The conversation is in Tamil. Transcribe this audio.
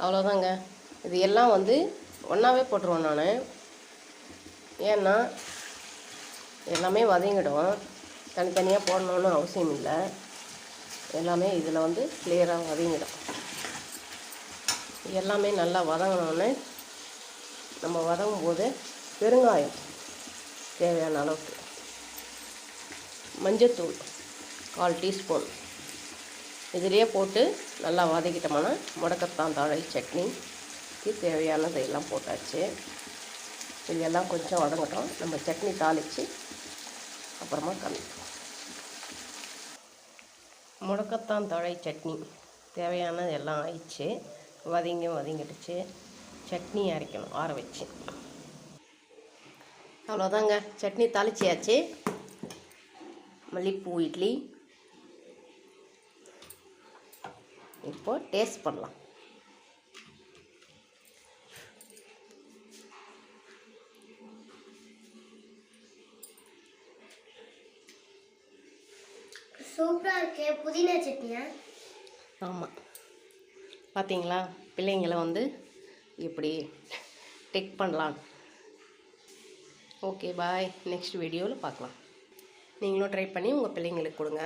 அவ்வளோதாங்க இது எல்லாம் வந்து ஒன்றாவே போட்டுருவேன் நான். ஏன்னா எல்லாமே வதங்கிடும். தனித்தனியாக போடணுன்னு அவசியம் இல்லை. எல்லாமே இதில் வந்து கிளியராக வதங்கிடும். எல்லாமே நல்லா வதங்கினோடனே நம்ம வதங்கும் போது பெருங்காயம் தேவையான அளவுக்கு. மஞ்சத்தூள் கால் டீஸ்பூன். இதிலேயே போட்டு நல்லா வதக்கிட்டோம்னா முடக்கத்தான் தாழை சட்னிக்கு தேவையானது எல்லாம் போட்டாச்சு. இது எல்லாம் கொஞ்சம் வதங்கட்டும். நம்ம சட்னி தாளித்து அப்புறமா கலந்துக்கலாம். முடக்கத்தான் தழை சட்னி தேவையானது எல்லாம் ஆயிடுச்சு. வதங்கி வதங்கிடுச்சு. சட்னி அரைக்கணும் ஆற வச்சு. அவ்வளோதாங்க. சட்னி தாளிச்சியாச்சு. மல்லிப்பூ இட்லி இப்போ டேஸ்ட் பண்ணலாம். சூப்பராக இருக்கே புதினா சட்னியா? ஆமாம் பார்த்தீங்களா பிள்ளைங்களை வந்து இப்படி டெக் பண்ணலாம். ஓகே பாய் நெக்ஸ்ட் வீடியோவில் பார்க்கலாம். நீங்களும் ட்ரை பண்ணி உங்கள் பிள்ளைங்களுக்கு கொடுங்க.